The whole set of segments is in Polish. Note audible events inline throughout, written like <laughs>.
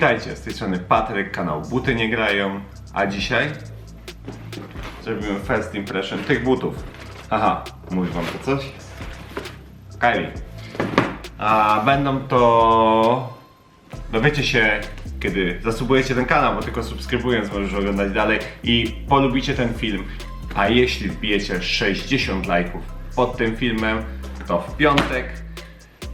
Witajcie, z tej strony Patryk, kanał Buty nie grają, a dzisiaj zrobimy first impression tych butów. Aha, mówi wam to coś? Kylie. A będą to... Dowiecie się, kiedy zasubujecie ten kanał, bo tylko subskrybując możesz oglądać dalej i polubicie ten film. A jeśli wbijecie 60 lajków pod tym filmem, to w piątek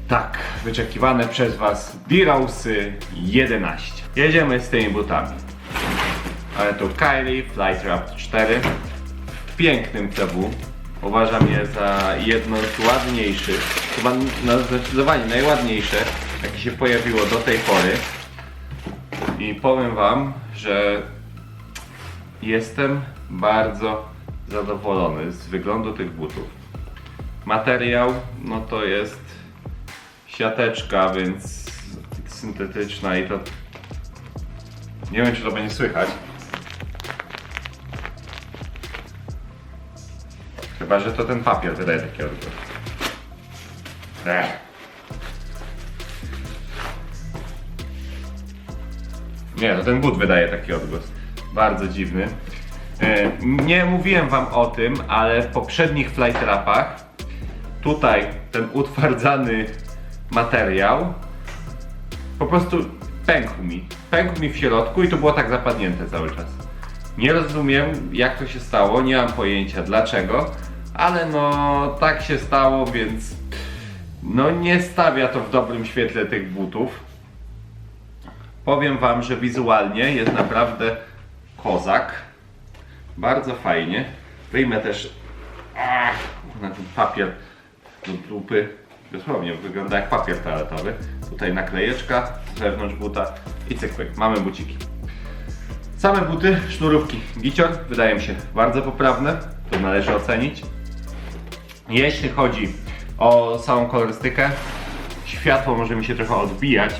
tak, wyczekiwane przez Was Birosy 11. Jedziemy z tymi butami. Ale to Kylie Flight Raptor 4 w pięknym TW. Uważam je za jedno z ładniejszych, chyba na zdecydowanie najładniejsze, jakie się pojawiło do tej pory. I powiem Wam, że jestem bardzo zadowolony z wyglądu tych butów. Materiał, no to jest siateczka, więc syntetyczna i to... Nie wiem, czy to będzie słychać. Chyba, że to ten papier wydaje taki odgłos. Nie, to ten but wydaje taki odgłos. Bardzo dziwny. E, Nie mówiłem wam o tym, ale w poprzednich flight rapach tutaj ten utwardzany materiał po prostu pękł mi. Pękł mi w środku i to było tak zapadnięte cały czas. Nie rozumiem jak to się stało, nie mam pojęcia dlaczego, ale no tak się stało, więc no nie stawia to w dobrym świetle tych butów. Powiem wam, że wizualnie jest naprawdę kozak. Bardzo fajnie. Wyjmę też ach, na ten papier do dupy. Dosłownie wygląda jak papier toaletowy. Tutaj naklejeczka z zewnątrz buta i cykwyk. Mamy buciki. Same buty, sznurówki Gicior wydają mi się bardzo poprawne. To należy ocenić. Jeśli chodzi o samą kolorystykę, światło może mi się trochę odbijać,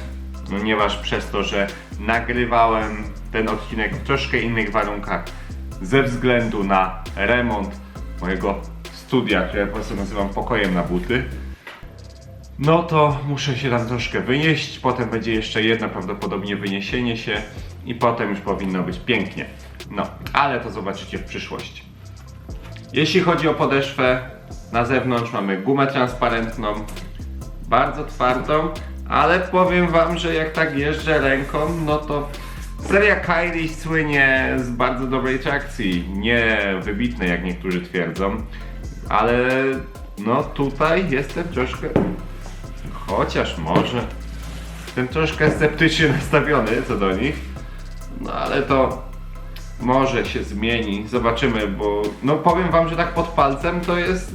ponieważ przez to, że nagrywałem ten odcinek w troszkę innych warunkach ze względu na remont mojego studia, które po prostu nazywam pokojem na buty, no to muszę się tam troszkę wynieść, potem będzie jeszcze jedno prawdopodobnie wyniesienie się i potem już powinno być pięknie. No, ale to zobaczycie w przyszłości. Jeśli chodzi o podeszwę, na zewnątrz mamy gumę transparentną, bardzo twardą, ale powiem wam, że jak tak jeżdżę ręką, no to seria Kylie słynie z bardzo dobrej trakcji, nie wybitnej jak niektórzy twierdzą, ale no tutaj jestem troszkę, chociaż może, jestem troszkę sceptycznie <laughs> nastawiony co do nich, no ale to może się zmieni, zobaczymy, bo no powiem wam, że tak pod palcem to jest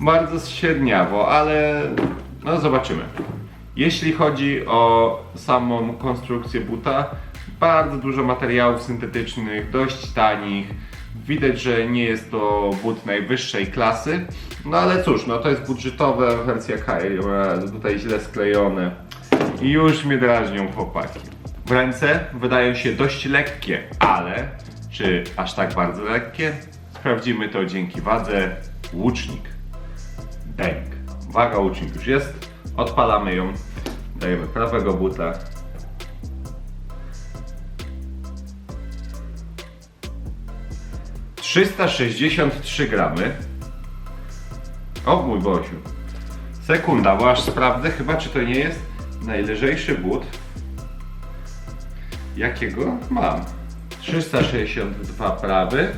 bardzo średniawo, ale no zobaczymy. Jeśli chodzi o samą konstrukcję buta, bardzo dużo materiałów syntetycznych, dość tanich. Widać, że nie jest to but najwyższej klasy, no ale cóż, no to jest budżetowa wersja Kylie, tutaj źle sklejone i już mnie drażnią chłopaki. W ręce wydają się dość lekkie, ale czy aż tak bardzo lekkie? Sprawdzimy to dzięki wadze łucznik. Bęk. Waga łucznik już jest. Odpalamy ją. Dajemy prawego buta. Trzysta sześćdziesiąt trzy gramy. O mój Bosiu. Sekunda, bo aż sprawdzę chyba czy to nie jest najlżejszy but jakiego mam. 362 prawy.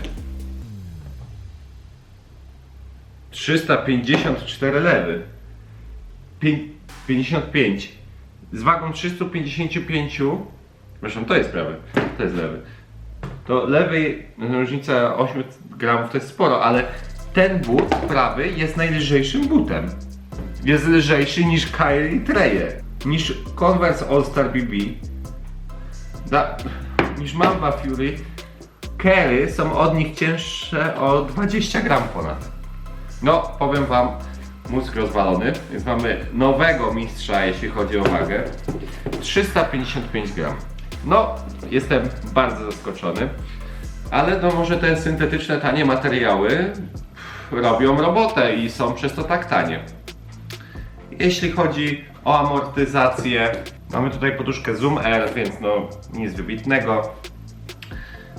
354 lewy. Pię- 55. Z wagą 355. Zresztą to jest prawy, to jest lewy. To lewej różnica 8 gramów to jest sporo, ale ten but prawy jest najlżejszym butem. Jest lżejszy niż Kylie Treje, niż Converse All Star BB, da, niż Mamba Fury. Kerry są od nich cięższe o 20 gram ponad. No, powiem wam, mózg rozwalony, więc mamy nowego mistrza, jeśli chodzi o wagę. 355 gram. No, jestem bardzo zaskoczony, ale no może te syntetyczne, tanie materiały robią robotę i są przez to tak tanie. Jeśli chodzi o amortyzację, Mamy tutaj poduszkę Zoom Air, więc no nic wybitnego.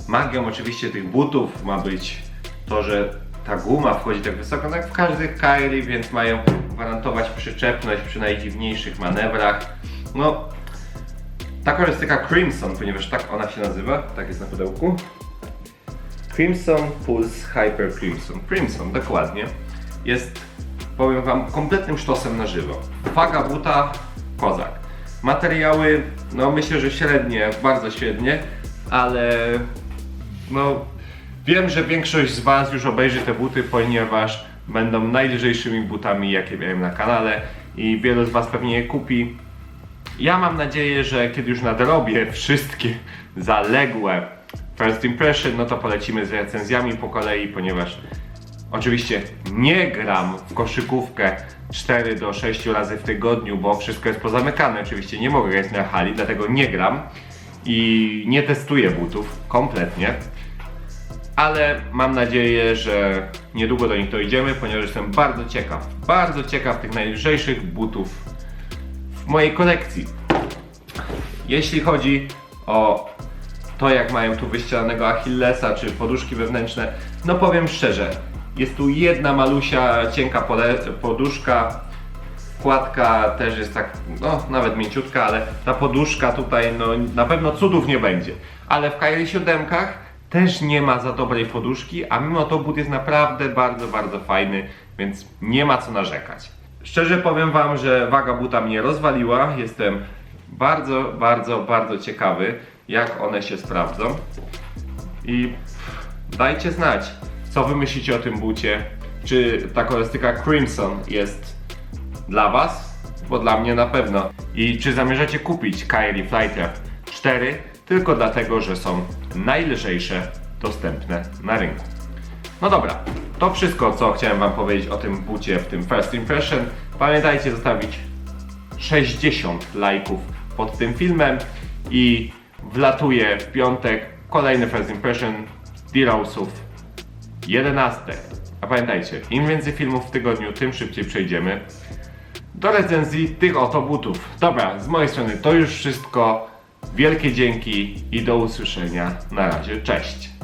Magią oczywiście tych butów ma być to, że ta guma wchodzi tak wysoko, no jak w każdych Kyrie, więc mają gwarantować przyczepność przy najdziwniejszych manewrach. No, ta kolorystyka Crimson, ponieważ tak ona się nazywa, tak jest na pudełku. Crimson Pulse Hyper Crimson. Crimson, dokładnie. Jest, powiem Wam, kompletnym sztosem na żywo. Waga buta, kozak. Materiały, no myślę, że średnie, bardzo średnie, ale no wiem, że większość z Was już obejrzy te buty, ponieważ będą najlżejszymi butami, jakie miałem na kanale i wielu z Was pewnie je kupi. Ja mam nadzieję, że kiedy już nadrobię wszystkie zaległe first impression, no to polecimy z recenzjami po kolei, ponieważ oczywiście nie gram w koszykówkę 4 do 6 razy w tygodniu, bo wszystko jest pozamykane. Oczywiście nie mogę grać na hali, dlatego nie gram i nie testuję butów kompletnie. Ale mam nadzieję, że niedługo do nich dojdziemy, ponieważ jestem bardzo ciekaw, bardzo ciekaw tych najlżejszych butów w mojej kolekcji. Jeśli chodzi o to, jak mają tu wyścielanego Achillesa czy poduszki wewnętrzne, no powiem szczerze, jest tu jedna malusia, cienka poduszka, wkładka też jest tak, no nawet mięciutka, ale ta poduszka tutaj, no na pewno cudów nie będzie. Ale w Kyrie 7 też nie ma za dobrej poduszki, a mimo to but jest naprawdę bardzo, bardzo fajny, więc nie ma co narzekać. Szczerze powiem Wam, że waga buta mnie rozwaliła. Jestem bardzo, bardzo, bardzo ciekawy, jak one się sprawdzą. I dajcie znać, co Wy myślicie o tym bucie. Czy ta kolorystyka Crimson jest dla Was? Bo dla mnie na pewno. I czy zamierzacie kupić Kyrie Flytrap 4 tylko dlatego, że są najlżejsze dostępne na rynku? No dobra, to wszystko, co chciałem Wam powiedzieć o tym bucie w tym First Impression. Pamiętajcie zostawić 60 lajków pod tym filmem i wlatuje w piątek kolejny First Impression D-Rose'ów 11. A pamiętajcie, im więcej filmów w tygodniu, tym szybciej przejdziemy do recenzji tych oto butów. Dobra, z mojej strony to już wszystko. Wielkie dzięki i do usłyszenia. Na razie, cześć.